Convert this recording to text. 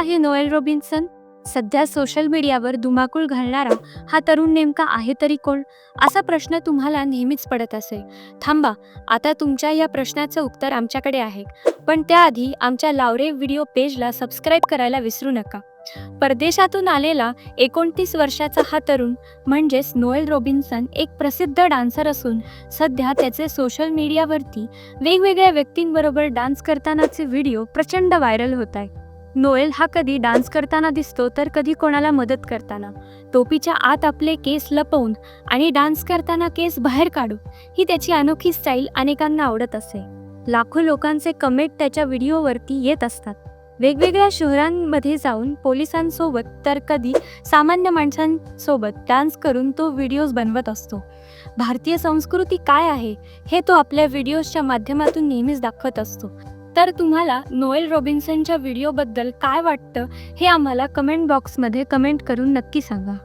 आहे Noel Robinson? सध्या social मीडियावर धुमाकूळ घालणारा हा तरुण नेमका आहे तरी कोण? असा प्रश्न तुम्हाला नेहमीच पडत असेल. थांबा आता तुमच्या या प्रश्नाचं उत्तर आमच्याकडे आहे. पण त्याआधी आमच्या लावरे व्हिडिओ पेजला सबस्क्राईब करायला विसरू नका. परदेशातून आलेला एकोणतीस वर्षाचा हा तरुण म्हणजेच नोएल रॉबिन्सन एक प्रसिद्ध डान्सर असून सध्या त्याचे सोशल मीडियावरती वेगवेगळ्या व्यक्तींबरोबर डान्स करतानाचे व्हिडिओ प्रचंड व्हायरल होत आहे नोएल हा कधी डान्स करताना दिसतो तर कधी कोणाला मदत करताना. टोपीच्या आत आपले केस लपवून आणि डान्स करताना केस बाहेर काढून ही त्याची अनोखी स्टाईल अनेकांना आवडत असे. लाखो लोकांचे कमेंट त्याच्या व्हिडिओवरती येत असतात. वेगवेगळ्या शहरांमध्ये जाऊन पोलिसांसोबत तर कधी सामान्य माणसांसोबत डान्स करून तो व्हिडिओज बनवत असतो. भारतीय संस्कृती काय आहे हे तो आपल्या व्हिडिओजच्या माध्यमातून नेहमीच दाखवत असतो. तर तुम्हाला नोएल रॉबिन्सनच्या व्हिडिओबद्दल काय वाटतं हे आम्हाला कमेंट बॉक्समध्ये कमेंट करून नक्की सांगा.